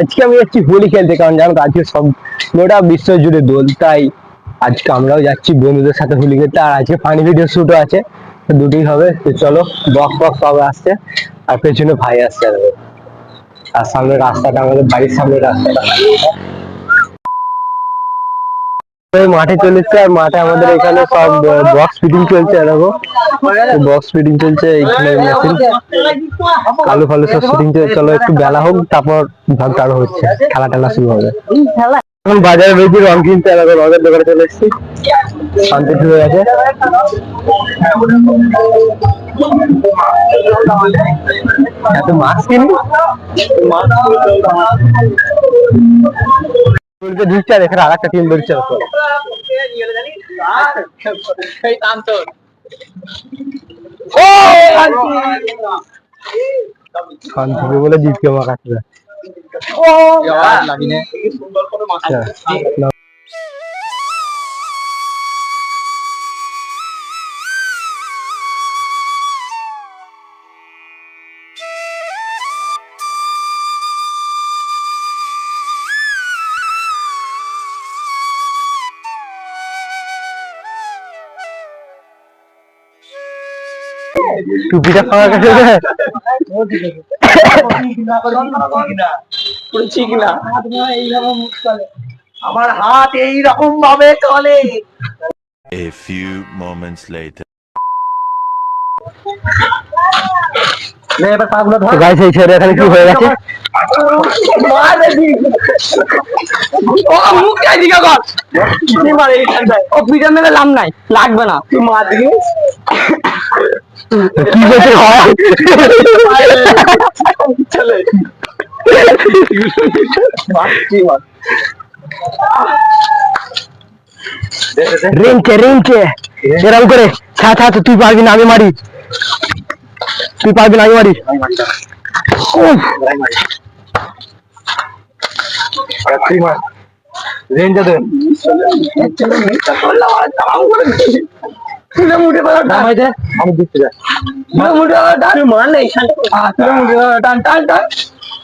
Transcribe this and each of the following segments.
আজকে আমি যাচ্ছি হোলি খেলতে, কারণ আজকে সব বিশ্ব জুড়ে দোল, তাই আজকে আমরাও যাচ্ছি বন্ধুদের সাথে খেলতে, আর আজকে ফানি ভিডিও আছে হবে চলো সব আসছে, আর পেছনে ভাই আসছে, আর সামনে রাস্তাটা, আমাদের বাড়ির সামনে রাস্তাটা। মাঠে চলে এসছে আর মাঠে আমাদের এখানে সব বক্স ফিটিং চলছে এরকম বক্স ফিটিং চলছে, এইখানে মেশিন আলু ফালু সব শুটিং চলো একটু বেলা হোক, তারপর ভাগ তারও হচ্ছে খেলা টেলা শুরু হবে। এখন বাজারে রয়েছি রং কিনতে এলাকা রঙের দোকানে চলে এসেছি। শান্তি হয়ে গেছে। এত মাস্ক কিনি? বলতে ঢুকছে আর এখানে আর একটা টিম বেরোচ্ছে দেখো। শান্তি বলে জিতকে মাখাচ্ছে আচ্ছা, না। টুপিটা পাওয়া গেছে দে। আমার হাত এই রকম ভাবে চলে। A few moments later. এবার পাগুলো গাইস এই ছেলে এখানে কি হয়ে গেছে? মারে দি ও মুখ চাই দিকে কর। কি মারে এইখানটায় ও পিছন মেরে লাভ নাই লাগবে না। তুই মার দিকে। কি হয়েছে? চলে। মারছি মার। রেঞ্চে রেঞ্চে এরকম করে ছা ছা তো তুই পারবি না আমি মারি। তুই পারবি না আমি মারি আমি টান মার নেই টান টান টান।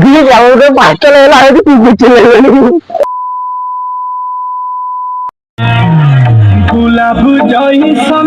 দিয়ে যাব তো পাঁচটা লাগল আমি তো কুকুর চলে গেল গোলাপ জয় সম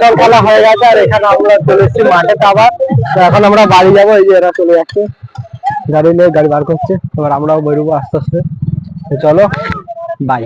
টং খেলা হয়ে গেছে, আর এখানে আমরা চলে এসেছি মাঠে আবার। এখন আমরা বাড়ি যাব, এই যে এরা চলে যাচ্ছে। গাড়ি নিয়ে গাড়ি বার করছে, এবার আমরাও বেরোবো আস্তে আস্তে। চলো বাই